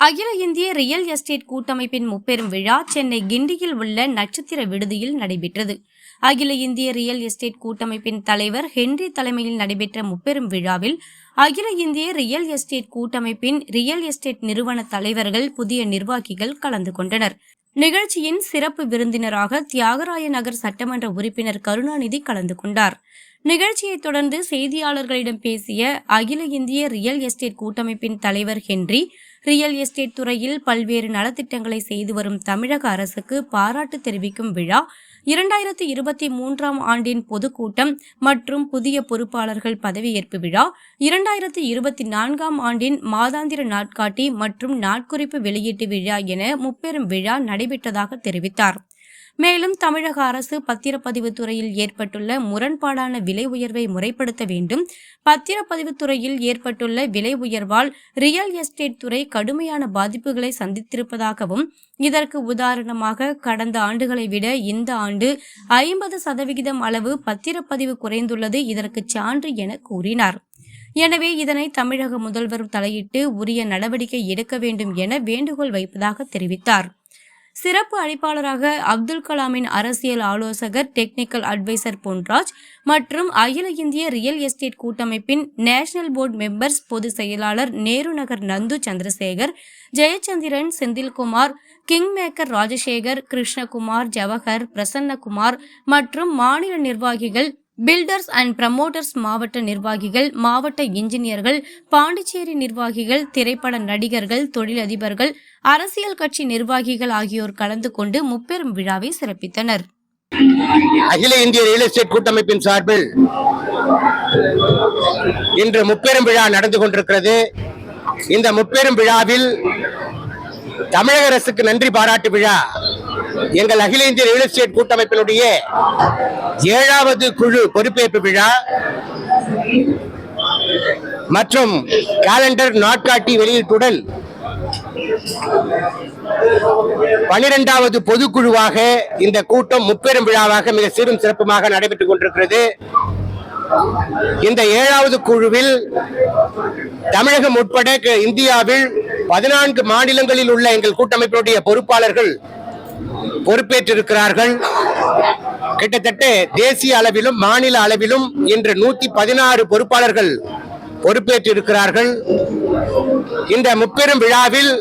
அகில இந்திய real estate கூட்டமைப்பின் முப்பெரும் விழா சென்னை கிண்டியில் உள்ள நட்சத்திர விடுதியில் நடைபெற்றது. அகில இந்திய ரியல் எஸ்டேட் கூட்டமைப்பின் தலைவர் ஹென்றி தலைமையில் நடைபெற்ற முப்பெரும் விழாவில் அகில இந்திய ரியல் எஸ்டேட் கூட்டமைப்பின் ரியல் எஸ்டேட் நிறுவன தலைவர்கள் புதிய நிர்வாகிகள் கலந்து கொண்டனர். நிகழ்ச்சியின் சிறப்பு விருந்தினராக தியாகராய நகர் சட்டமன்ற உறுப்பினர் கருணாநிதி கலந்து கொண்டார். நிகழ்ச்சியைத் தொடர்ந்து செய்தியாளர்களிடம் பேசிய அகில இந்திய ரியல் எஸ்டேட் கூட்டமைப்பின் தலைவர் ஹென்றி ரியல் எஸ்டேட் துறையில் பல்வேறு நலத்திட்டங்களை செய்து வரும் தமிழக அரசுக்கு பாராட்டு தெரிவிக்கும் விழா இரண்டாயிரத்தி இருபத்தி மூன்றாம் ஆண்டின் பொதுக்கூட்டம் மற்றும் புதிய பொறுப்பாளர்கள் பதவியேற்பு விழா இரண்டாயிரத்தி இருபத்தி நான்காம் ஆண்டின் மாதாந்திர நாட்காட்டி மற்றும் நாட்குறிப்பு வெளியீட்டு விழா என முப்பெரும் விழா நடைபெற்றதாக தெரிவித்தார். மேலும் தமிழக அரசு பத்திரப்பதிவு துறையில் ஏற்பட்டுள்ள முரண்பாடான விலை உயர்வை முறைப்படுத்த வேண்டும். பத்திரப்பதிவு துறையில் ஏற்பட்டுள்ள விலை உயர்வால் ரியல் எஸ்டேட் துறை கடுமையான பாதிப்புகளை சந்தித்திருப்பதாகவும் இதற்கு உதாரணமாக கடந்த ஆண்டுகளை விட இந்த ஆண்டு ஐம்பது சதவிகிதம் அளவு பத்திரப்பதிவு குறைந்துள்ளது இதற்கு சான்று என கூறினார். எனவே இதனை தமிழக முதல்வர் தலையிட்டு உரிய நடவடிக்கை எடுக்க வேண்டும் என வேண்டுகோள் வைப்பதாக தெரிவித்தார். சிறப்பு அழைப்பாளராக அப்துல் கலாமின் அரசியல் ஆலோசகர் டெக்னிக்கல் அட்வைசர் பொன்ராஜ் மற்றும் அகில இந்திய ரியல் எஸ்டேட் கூட்டமைப்பின் நேஷனல் போர்டு மெம்பர்ஸ் பொதுச் செயலாளர் நேரு நகர் நந்து சந்திரசேகர் ஜெயச்சந்திரன் செந்தில்குமார் கிங் மேக்கர் ராஜசேகர் கிருஷ்ணகுமார் ஜவஹர் பிரசன்னகுமார் மற்றும் மாநில நிர்வாகிகள் பில்டர்ஸ் அண்ட் ப்ரமோட்டர்ஸ் மாவட்ட நிர்வாகிகள் மாவட்ட இன்ஜினியர்கள் பாண்டிச்சேரி நிர்வாகிகள் திரைப்பட நடிகர்கள் தொழிலதிபர்கள் அரசியல் கட்சி நிர்வாகிகள் ஆகியோர் கலந்து கொண்டு முப்பெரும் விழாவை சிறப்பித்தனர். அகில இந்திய ரியல் எஸ்டேட் கூட்டமைப்பின் சார்பில் இன்று முப்பெரும் விழா நடந்து கொண்டிருக்கிறது. இந்த முப்பெரும் விழாவில் தமிழக அரசுக்கு நன்றி பாராட்டு விழா. எங்கள் அகில இந்திய ரியல் எஸ்டேட் கூட்டமைப்பினுடைய ஏழாவது குழு பொறுப்பேற்பு விழா மற்றும் காலண்டர் நாட்காட்டி வெளியீட்டுடன் பனிரெண்டாவது பொதுக்குழுவாக இந்த கூட்டம் முப்பெரும் விழாவாக மிக சிறும் சிறப்புமாக நடைபெற்றுக் கொண்டிருக்கிறது. இந்த ஏழாவது குழுவில் தமிழகம் உட்பட இந்தியாவில் பதினான்கு மாநிலங்களில் உள்ள எங்கள் கூட்டமைப்பினுடைய பொறுப்பாளர்கள் பொறுப்பேற்றிருக்கிறார்கள். கிட்டத்தட்ட தேசிய அளவிலும் மாநில அளவிலும் இன்று நூத்தி பதினாறு பொறுப்பாளர்கள் பொறுப்பேற்றிருக்கிறார்கள். இந்த முப்பெரும் விழாவில்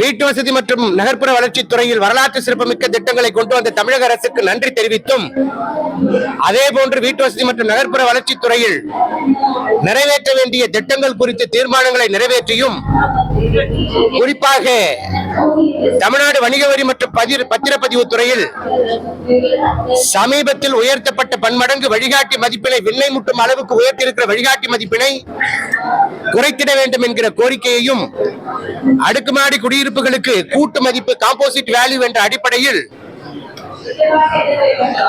வீட்டு வசதி மற்றும் நகர்ப்புற வளர்ச்சித் துறையில் வரலாற்று சிறப்புமிக்க திட்டங்களை கொண்டு வந்த தமிழக அரசுக்கு நன்றி தெரிவித்தும் அதே போன்று வீட்டு வசதி மற்றும் நகர்ப்புற வளர்ச்சித் துறையில் நிறைவேற்ற வேண்டிய திட்டங்கள் குறித்து தீர்மானங்களை நிறைவேற்றியும் குறிப்பாக தமிழ்நாடு வணிக வரி மற்றும் பத்திரப்பதிவு துறையில் சமீபத்தில் உயர்த்தப்பட்ட பன்மடங்கு வழிகாட்டி மதிப்பினை விண்ணை முட்டும் அளவுக்கு உயர்த்தியிருக்கிற வழிகாட்டி மதிப்பினை குறைத்திட வேண்டும் என்கிற கோரிக்கையையும் அடுக்குமாடி குடியிருப்புகளுக்கு கூட்டு மதிப்பு காம்போசிட் வேல்யூ என்ற அடிப்படையில்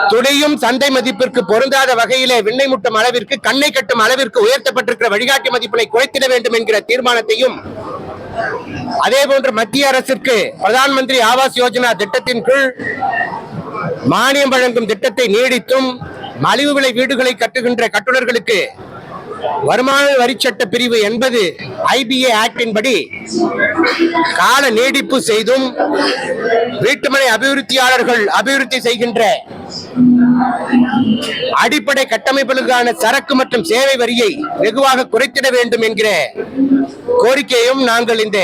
துணையும் சந்தை மதிப்பிற்கு பொருந்தாத வகையிலே விண்ணை முட்டும் அளவிற்கு கண்ணை கட்டும் அளவிற்கு உயர்த்தப்பட்டிருக்கிற வழிகாட்டி மதிப்பினை குறைத்திட வேண்டும் என்கிற தீர்மானத்தையும் அதே போன்று மத்திய அரசிற்கு பிரதான் மந்திரி ஆவாஸ் யோஜனா திட்டத்தின் கீழ் மானியம் வழங்கும் திட்டத்தை நீடித்தும் மலிவு விலை வீடுகளை கட்டுகின்ற கட்டுநர்களுக்கு வருமான வரிச்சட்ட பிரிவு என்பது ஐபிஏ ஆக்டின் படி கால நீடிப்பு செய்தும் வீட்டுமனை அபிவிருத்தியாளர்கள் அபிவிருத்தி செய்கின்ற அடிப்படை கட்டமைப்புகளுக்கான சரக்கு மற்றும் சேவை வரியை வெகுவாக குறைத்திட வேண்டும் என்கிற கோரிக்கையும் நாங்கள் இந்த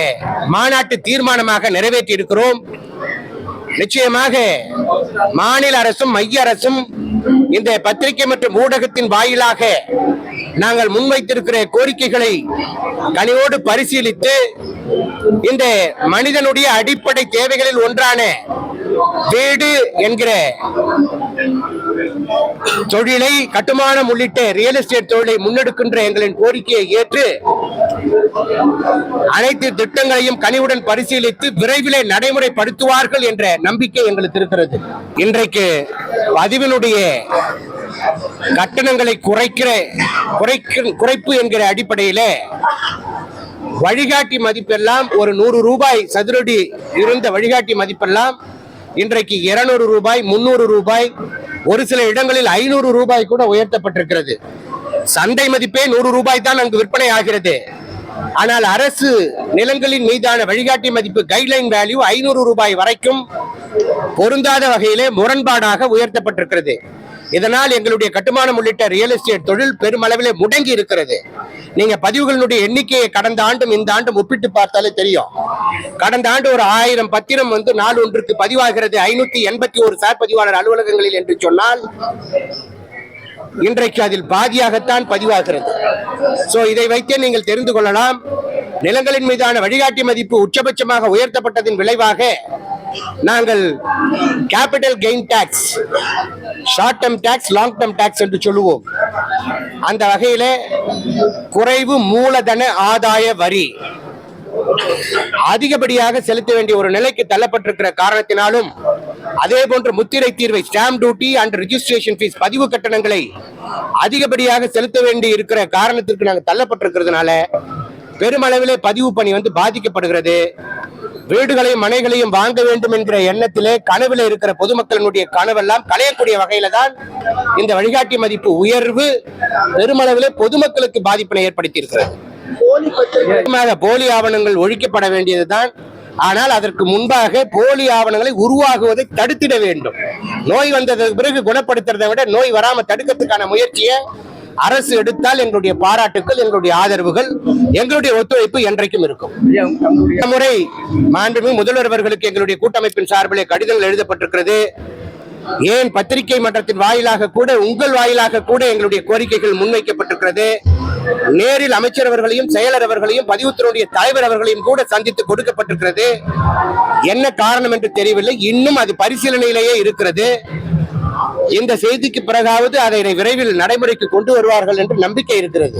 மாநாட்டு தீர்மானமாக நிறைவேற்றி இருக்கிறோம் நிச்சயமாக மாநில அரசும் மைய அரசும் இந்த பத்திரிகை மற்றும் ஊடகத்தின் வாயிலாக நாங்கள் முன்வைத்திருக்கிற கோரிக்கைகளை கனிவோடு பரிசீலித்து இந்த மனிதனுடைய அடிப்படை தேவைகளில் ஒன்றான வீடு என்கிற தொழிலை கட்டுமானம் உள்ளிட்ட ரியல் எஸ்டேட் தொழிலை முன்னெடுக்கின்ற எங்களின் கோரிக்கையை ஏற்று அனைத்து திட்டங்களையும் கனிவுடன் பரிசீலித்து விரைவிலே நடைமுறைப்படுத்துவார்கள் என்ற நம்பிக்கை எங்களுக்கு இருக்கிறது. இன்றைக்கு பதிவினுடைய கட்டணங்களை குறைக்கிற குறைக்க குறைப்பு என்கிற அடிப்படையிலே வழிகாட்டி மதிப்பெல்லாம் ஒரு நூறு ரூபாய் சதுரடி இருந்த வழிகாட்டி மதிப்பெல்லாம் இன்றைக்கு இருநூறு ரூபாய் முன்னூறு ரூபாய் ஒரு சில இடங்களில் ஐநூறு ரூபாய் கூட உயர்த்தப்பட்டிருக்கிறது. சந்தை மதிப்பே நூறு ரூபாய் தான் அங்கு விற்பனை ஆகிறது. ஆனால் அரசு நிலங்களின் மீதான வழிகாட்டி மதிப்பு கைட்லைன் வேல்யூ ஐநூறு ரூபாய் வரைக்கும் பொருந்தாத வகையிலே முரண்பாடாக உயர்த்தப்பட்டிருக்கிறது. இதனால் எங்களுடைய கட்டுமானம் உள்ளிட்ட ரியல் எஸ்டேட் தொழில் பெருமளவிலே முடங்கி இருக்கிறது. நீங்க பதிவுகளினுடைய எண்ணிக்கையை கடந்த ஆண்டும் இந்த ஆண்டும் ஒப்பிட்டு பார்த்தாலே தெரியும். கடந்த ஆண்டு ஒரு ஆயிரம் பத்திரம் வந்து நாள் ஒன்றுக்கு பதிவாகிறது ஐநூத்தி எண்பத்தி ஒரு சார் பதிவாளர் அலுவலகங்களில் என்று சொன்னால் இன்றைக்கு அதில் பாதியாகத்தான் பதிவாகிறது. சோ இதை வைத்தே நீங்கள் தெரிந்து கொள்ளலாம். நிலங்களின் மீதான வழிகாட்டி மதிப்பு உச்சபட்சமாக உயர்த்தப்பட்டதின் விளைவாக நாங்கள் capital gain tax short term tax long term tax என்று சொல்லுவோம். அந்த வகையில குறைவு மூலதன ஆதாய வரி அதிகப்படியாக செலுத்த வேண்டிய ஒரு நிலைக்கு தள்ளப்பட்டிருக்கிற காரணத்தினாலும் அதே போன்று முத்திரை தீர்வை stamp duty and registration fees பதிவு கட்டணங்களை அதிகப்படியாக செலுத்த வேண்டி இருக்கிற காரணத்திற்கு நாங்கள் தள்ளப்பட்டிருக்கிறதுனால பெருமளவிலே பதிவு பணி வந்து பாதிக்கப்படுகிறது. வீடுகளையும் மனைகளையும் வாங்க வேண்டும் என்கிற எண்ணத்திலே கனவுல இருக்கிற பொதுமக்களினுடைய கனவெல்லாம் களையக்கூடிய வகையில தான் இந்த வழிகாட்டி மதிப்பு உயர்வு பெருமளவிலே பொதுமக்களுக்கு பாதிப்பினை ஏற்படுத்தி இருக்கிறது போலி ஆவணங்கள் ஒழிக்கப்பட வேண்டியதுதான். ஆனால் அதற்கு முன்பாக போலி ஆவணங்களை உருவாகுவதை தடுத்திட வேண்டும். நோய் வந்ததற்கு பிறகு குணப்படுத்துறதை விட நோய் வராம தடுக்கிறதுக்கான முயற்சியை அரசு எடுத்தால் எங்களுடைய பாராட்டுக்கள் எங்களுடைய ஆதரவுகள் எங்களுடைய ஒத்துழைப்பு என்றைக்கும் இருக்கும். இந்த முறை மாண்புமிகு முதல்வர் அவர்களுக்கு எங்களுடைய கூட்டமைப்பின் சார்பிலே கடிதங்கள் எழுதப்பட்டிருக்கிறது. ஏன் பத்திரிகை மன்றத்தின் வாயிலாக கூட உங்கள் வாயிலாக கூட எங்களுடைய கோரிக்கைகள் முன்வைக்கப்பட்டிருக்கிறது. நேரில் அமைச்சர் அவர்களையும் செயலர் அவர்களையும் பதிவுத்துறையுடைய தலைவர் அவர்களையும் கூட சந்தித்து கொடுக்கப்பட்டிருக்கிறது. என்ன காரணம் என்று தெரியவில்லை. இன்னும் அது பரிசீலனையிலேயே இருக்கிறது. இந்த செய்திக்கு பிறகாவது அதை விரைவில் நடைமுறைக்கு கொண்டு வருவார்கள் என்று நம்பிக்கை இருக்கிறது.